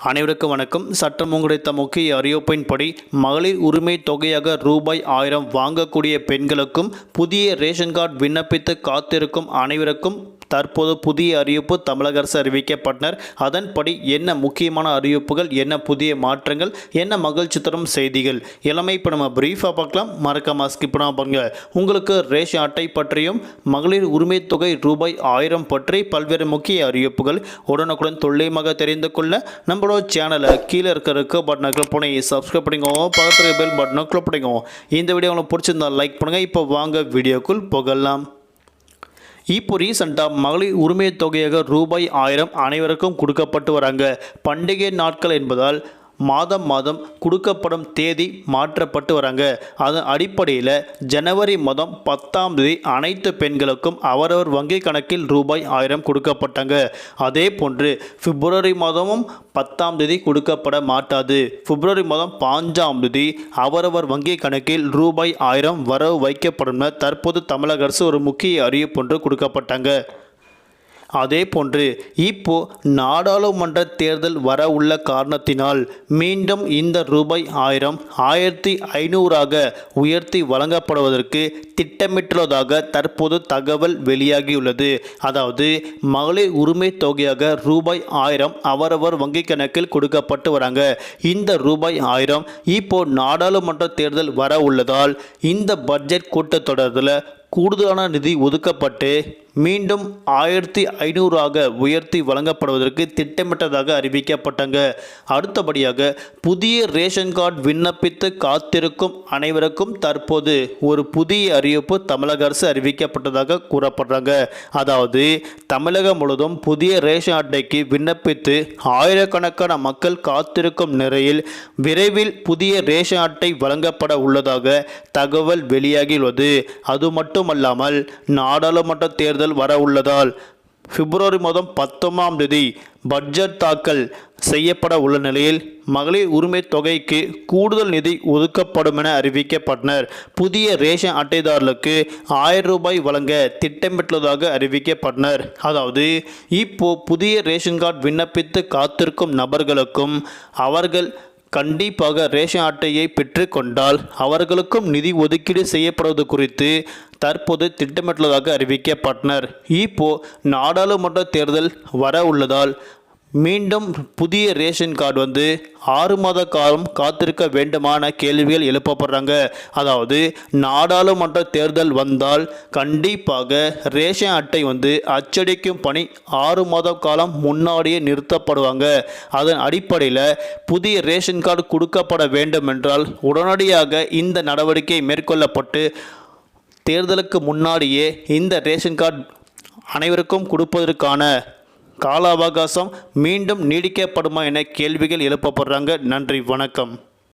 அனைவருக்கும் வணக்கம். சட்டம் கிடைத்த முக்கிய அறிவிப்பின்படி மகளிர் உரிமை தொகையாக ரூபாய் ஆயிரம் வாங்கக்கூடிய பெண்களுக்கும் புதிய ரேஷன் கார்டு விண்ணப்பித்து காத்திருக்கும் அனைவருக்கும் தற்போது புதிய அறிவிப்பு தமிழக அரசு அறிவிக்கப்பட்டனர். அதன்படி என்ன முக்கியமான அறிவிப்புகள் என்ன புதிய மாற்றங்கள் என்ன மகிழ்ச்சி தரும் செய்திகள்? எல்லாமே இப்போ நம்ம பிரீஃபாக பார்க்கலாம். மறக்காம ஸ்கிப் பண்ணாம பாருங்கள் உங்களுக்கு ரேஷன் அட்டை பற்றியும் மகளிர் உரிமை தொகை ரூபாய் ஆயிரம் பற்றி பல்வேறு முக்கிய அறிவிப்புகள் உடனுக்குடன் துல்லியமாக தெரிந்து கொள்ள நம்மளோட சேனலை கீழே இருக்கிறதுக்கு பட்டனை கிளிக் பண்ணி சப்ஸ்கிரைப் பண்ணிக்கோங்க பக்கத்தில் பெல் பட்டனை கிளிக் பண்ணிக்கோங்க இந்த வீடியோ உங்களுக்கு பிடிச்சிருந்தா லைக் பண்ணுங்கள் இப்போ வாங்க வீடியோக்குள் போகலாம். இப்போ ரீசெண்டாக மகளிர் உரிமை தொகையாக ரூபாய் ஆயிரம் அனைவருக்கும் கொடுக்கப்பட்டு வராங்க. பண்டிகை நாட்கள் என்பதால் மாதம் மாதம் கொடுக்கப்படும் தேதி மாற்றப்பட்டு வராங்க. அதன் அடிப்படையில் ஜனவரி மாதம் பத்தாம் தேதி அனைத்து பெண்களுக்கும் அவரவர் வங்கி கணக்கில் ரூபாய் ஆயிரம் கொடுக்கப்பட்டாங்க. அதே போன்று பிப்ரவரி மாதமும் பத்தாம் தேதி கொடுக்கப்பட மாட்டாது. பிப்ரவரி மாதம் பாஞ்சாம் தேதி அவரவர் வங்கி கணக்கில் ரூபாய் ஆயிரம் வரவு வைக்கப்படும் தற்போது தமிழக அரசு ஒரு முக்கிய அறிவிப்பு ஒன்று கொடுக்கப்பட்டாங்க. அதே போன்று இப்போ நாடாளுமன்ற தேர்தல் வர உள்ள காரணத்தினால் மீண்டும் இந்த ரூபாய் ஆயிரம் ஆயிரத்தி ஐநூறாக உயர்த்தி வழங்கப்படுவதற்கு திட்டமிட்டுள்ளதாக தற்போது தகவல் வெளியாகியுள்ளது. அதாவது மகளிர் உரிமை தொகையாக ரூபாய் ஆயிரம் அவரவர் வங்கி கணக்கில் கொடுக்கப்பட்டு வராங்க. இந்த ரூபாய் ஆயிரம் இப்போ நாடாளுமன்ற தேர்தல் வர உள்ளதால் இந்த பட்ஜெட் கூட்டத்தொடரில் கூடுதலான நிதி ஒதுக்கப்பட்டு மீண்டும் ஆயிரத்தி ஐநூறாக உயர்த்தி வழங்கப்படுவதற்கு திட்டமிட்டதாக அறிவிக்கப்பட்டாங்க. அடுத்தபடியாக புதிய ரேஷன் கார்டு விண்ணப்பித்து காத்திருக்கும் அனைவருக்கும் தற்போது ஒரு புதிய அறிவிப்பு தமிழக அரசு அறிவிக்கப்பட்டதாக கூறப்படுறாங்க. அதாவது தமிழகம் முழுவதும் புதிய ரேஷன் அட்டைக்கு விண்ணப்பித்து ஆயிரக்கணக்கான மக்கள் காத்திருக்கும் நிலையில் விரைவில் புதிய ரேஷன் அட்டை வழங்கப்பட உள்ளதாக தகவல் வெளியாகியுள்ளது. அது மட்டுமல்லாமல் நாடாளுமன்ற தேர்தல் வர உள்ளதால் பிப்ரவரி மாதம் பத்தொன்பதாம் தேதி பட்ஜெட் தாக்கல் செய்யப்பட உள்ள நிலையில் மகளிர் உரிமை தொகைக்கு கூடுதல் நிதி ஒதுக்கப்படும் என அறிவிக்கப்பட்டனர். புதிய ரேஷன் அட்டைதாரர்களுக்கு ஆயிரம் ரூபாய் வழங்க திட்டமிட்டுள்ளதாக அறிவிக்கப்பட்டனர். அதாவது இப்போ புதிய ரேஷன் கார்டு விண்ணப்பித்து காத்திருக்கும் நபர்களுக்கும் அவர்கள் கண்டிப்பாக ரேஷன் அட்டையை பெற்றுக்கொண்டால் அவர்களுக்கும் நிதி ஒதுக்கீடு செய்யப்படுவது குறித்து தற்போது திட்டமிட்டுள்ளதாக அறிவிக்கப்பட்டனர். இப்போ நாடாளுமன்ற தேர்தல் வர உள்ளதால் மீண்டும் புதிய ரேஷன் கார்டு வந்து ஆறு மாத காலம் காத்திருக்க வேண்டுமான கேள்விகள் எழுப்பப்படுறாங்க. அதாவது நாடாளுமன்ற தேர்தல் வந்தால் கண்டிப்பாக ரேஷன் அட்டை வந்து அச்சடிக்கும் பணி ஆறு மாத காலம் முன்னாடியே நிறுத்தப்படுவாங்க. அதன் அடிப்படையில் புதிய ரேஷன் கார்டு கொடுக்கப்பட வேண்டும் என்றால் உடனடியாக இந்த நடவடிக்கை மேற்கொள்ளப்பட்டு தேர்தலுக்கு முன்னாடியே இந்த ரேஷன் கார்டு அனைவருக்கும் கொடுப்பதற்கான கால அவகாசம் மீண்டும் நீடிக்கப்படுமா என கேள்விகள் எழுப்பப்படுறாங்க. நன்றி வணக்கம்.